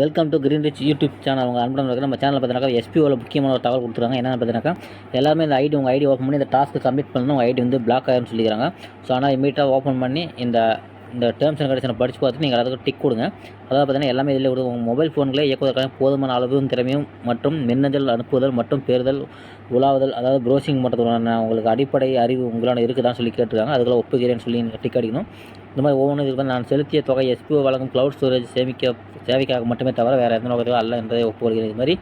Welcome to green rich YouTube channel உங்கள் அன்புடன் இருக்கிற நம்ம சேனலில் பார்த்தீங்கன்னா எஸ்பிஓவில் முக்கியமான ஒரு தகவல் கொடுத்துருக்காங்க. என்னென்னு பார்த்தீங்கன்னா எல்லாருமே இந்த ஐடி உங்கள் ஐடி ஓப்பன் பண்ணி இந்த டாஸ்க்கு கம்ப்ளீட் பண்ணணும். உங்கள் ஐடி வந்து பிளாக் ஆயிரும்னு சொல்லிக்கிறாங்க. ஸோ ஆனால் இமீடியட்டாக ஓப்பன் பண்ணி இந்த இந்த டேர்ம்ஸ் அண்ட் கண்டிஷனை படித்து பார்த்துட்டு நீங்கள் அதுக்கு டிக் கொடுங்க. அதாவது பார்த்தீங்கன்னா எல்லாமே இதில் விடுவோம் உங்கள் மொபைல் ஃபோன்களே இயக்குவதற்கான போதுமான அளவும் திறமையும் மற்றும் மின்னஞ்சல் அனுப்புதல் மற்றும் பெறுதல் உலாவுதல் அதாவது ப்ரௌசிங் பண்ணுறதுக்கான உங்களுக்கு அடிப்படை அறிவு உங்களான இருக்குதான்னு சொல்லி கேட்டிருக்காங்க. அதுக்குள்ள ஒப்புகிறேன்னு சொல்லி நீங்கள் டிக் அடிக்கணும். இந்த மாதிரி ஒவ்வொன்றும் இதுக்கு நான் செலுத்திய தொகை எஸ்பிஓ வழங்கும் க்ளவுட் ஸ்டோரேஜ் சேமிக்க சேவைக்காக மட்டுமே தவிர வேறு எந்த நோக்கத்தையும் அல்ல என்பதை ஒப்புக்கொள்கிறேன். இது மாதிரி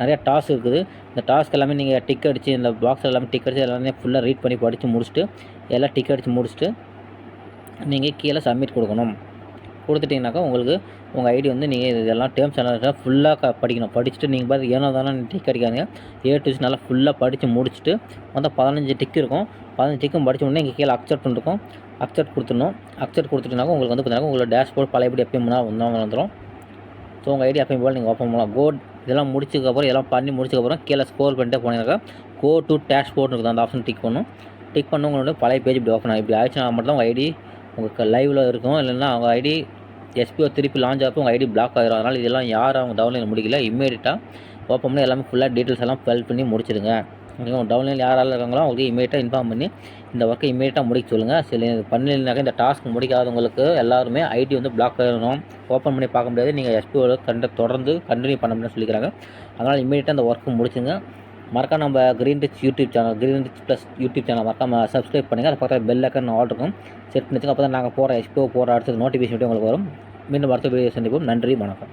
நிறைய டாஸ்க் இருக்குது. இந்த டாஸ்க் எல்லாமே நீங்கள் டிக் அடித்து இந்த பாக்ஸ் எல்லாமே டிக் அடித்து எல்லாமே ஃபுல்லாக ரீட் பண்ணி படித்து முடிச்சுட்டு எல்லாம் டிக் அடித்து முடிச்சுட்டு நீங்கள் கீழே சப்மிட் கொடுக்கணும். கொடுத்துட்டிங்கனாக்கா உங்களுக்கு உங்கள் ஐடி வந்து நீங்கள் இதெல்லாம் டேர்ம்ஸ் எல்லாம் ஃபுல்லாக க படிக்கணும். படிச்சுட்டு நீங்கள் பார்த்து ஏனோ தானே டிக் அடிக்காதீங்க. ஏ டு நல்லா ஃபுல்லாக படித்து முடிச்சுட்டு மொத்தம் பதினஞ்சு டிக் இருக்கும். பதினஞ்சு டிக்கும் படிச்ச உடனே இங்கே கீழே அக்செப்ட் இருக்கும் அக்செப்ட் கொடுத்துடணும். அக்செப்ட் கொடுத்துட்டுனாக்கா உங்களுக்கு வந்து பார்த்தீங்கன்னா உங்களோட டேஷ்போர்ட் பழையபடி எப்பயும் முன்னால் வந்தவங்க வந்துடும் ஸோ உங்கள் ஐடி எப்பயும் போல் நீங்கள் ஓப்பன் பண்ணலாம். கோட் இதெல்லாம் முடிச்சதுக்கப்புறம் இதெல்லாம் பண்ணி முடிச்சதுக்கப்புறம் கீழே ஸ்கோர் பண்ணிட்டே போனீங்கன்னாக்கா கோ டு டேஷ்போர்ட் இருக்குது. அந்த ஆப்ஷன் டிக் பண்ணும். டிக் பண்ண உங்களோட பழைய பேஜ் இப்படி ஓப்பன் ஆகும் இப்படி ஆயிடுச்சுன்னா மட்டும் தான் உங்கள் ஐடி உங்கள் லைவில் இருக்கும். இல்லைன்னா அவங்க ஐடி எஸ்பிஓ திருப்பி லான்ச் ஆகும் உங்கள் ஐடி பிளாக் ஆகிரும் அதனால் இதெல்லாம் யாரும் அவங்க டவுன்லைன் முடிக்கல. இம்மீடியட்டாக ஓப்பன் பண்ணி எல்லாமே ஃபுல்லாக டீட்டெயில்ஸ் எல்லாம் ஃபில் பண்ணி முடிச்சிடுங்க. ஓகேவா டவுன்லைன் யாரால இருக்காங்களோ அவங்களுக்கு இமீடியட்டாக இன்ஃபார்ம் பண்ணி இந்த ஒர்க்கை இமீடியட்டாக முடிக்க சொல்லுங்கள் சில பண்ணலைனாக்கா இந்த டாஸ்க் முடிக்காதவங்களுக்கு எல்லாருமே ஐடி வந்து பிளாக் ஆகிடணும் ஓப்பன் பண்ணி பார்க்க முடியாது. நீங்கள் எஸ்பிஓவில் கண்ட தொடர்ந்து கண்டினியூ பண்ண முடியும்னு சொல்லிக்கிறாங்க. அதனால் இமீடியட்டாக அந்த ஒர்க்கு முடிச்சுங்க. மறக்காம நம்ம green rich YouTube channel green rich plus YouTube channel மறக்காம சப்ஸ்கிரைப் பண்ணுங்கள் அது பக்கத்தில் பெல் ஐக்கன் ஆல் இருக்கும். செட் பண்ணிச்சுங்க அப்போ தான் நாங்கள் போகிற எஸ்பிஓ போகிற அடுத்தது நோட்டிஃபிகேஷன் உங்களுக்கு வரும். மீண்டும் அடுத்த வீடியோ சந்திப்போம். நன்றி வணக்கம்.